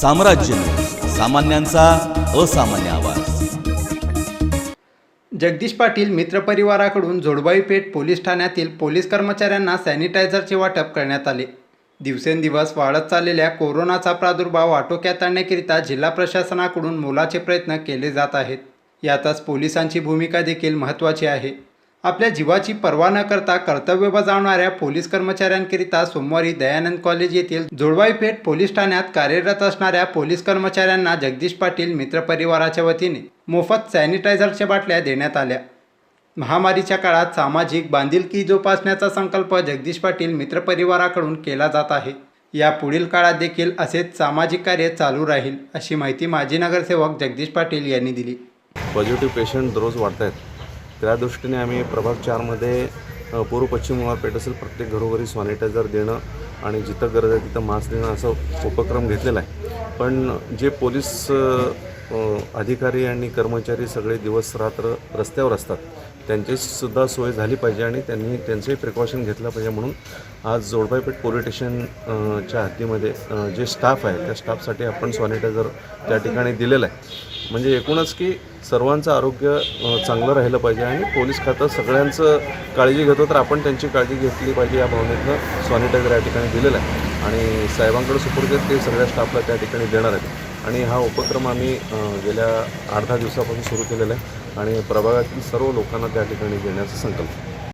साम्राज्य सामान्यांचा असामान्य आवाज. जगदीश पाटील मित्रपरिवाराकडून जोडबाईपेठ पोलीस ठाण्यातील पोलीस कर्मचाऱ्यांना सॅनिटायझरचे वाटप करण्यात आले. दिवसेंदिवस वाढत चाललेल्या कोरोनाचा प्रादुर्भाव आटोक्यात आणण्याकरिता जिल्हा प्रशासनाकडून मोलाचे प्रयत्न केले जात आहेत. यातच पोलिसांची भूमिका देखील महत्त्वाची आहे. आपल्या जीवाची पर्वा न करता कर्तव्य बजावणाऱ्या पोलीस कर्मचाऱ्यांकरिता सोमवारी दयानंद कॉलेज येथील जोडबाई पेठ पोलीस ठाण्यात कार्यरत असणाऱ्या पोलीस कर्मचाऱ्यांना जगदीश पाटील मित्रपरिवाराच्या वतीने मोफत सॅनिटायझरच्या बाटल्या देण्यात आल्या. महामारीच्या काळात सामाजिक बांधिलकी जोपासण्याचा संकल्प जगदीश पाटील मित्रपरिवाराकडून केला जात आहे. या पुढील काळात देखील असेच सामाजिक कार्य चालू राहील अशी माहिती माजी नगरसेवक जगदीश पाटील यांनी दिली. पॉझिटिव्ह पेशंट दररोज वाढत आहेत त्या दृष्टीने आम्ही प्रभाग चारमध्ये पूर्व पश्चिम विभाग असेल प्रत्येक घरोघरी सॅनिटायझर देणं आणि जिथं गरज आहे तिथं मास्क देणं असा उपक्रम घेतलेला आहे. पण जे पोलीस अधिकारी आणि कर्मचारी सगळे दिवस रात्र रस्त्यावर असतात त्यांचीसुद्धा सोय झाली पाहिजे आणि त्यांनी त्यांचंही प्रिकॉशन घेतलं पाहिजे म्हणून आज जोडबाईपेठ पोलीस स्टेशनच्या हद्दीमध्ये जे स्टाफ आहे त्या स्टाफसाठी आपण सॅनिटायझर त्या ठिकाणी दिलेलं आहे. म्हणजे एकूणच की सर्वांचं आरोग्य चांगलं राहिलं पाहिजे आणि पोलीस खातं सगळ्यांचं काळजी घेतो तर आपण त्यांची काळजी घेतली पाहिजे या भावनेतनं. सॅनिटायझर या ठिकाणी दिलेलं आहे. आणि साहेबांकडे सुपूर्द ते सगळ्या स्टाफला त्या ठिकाणी देणार आहेत. आणि हा उपक्रम आम्ही गेल्या आठ दहा दिवसापासून सुरू केलेला आहे. आणि प्रभागातील सर्व लोकांना त्या ठिकाणी देण्याचा संकल्प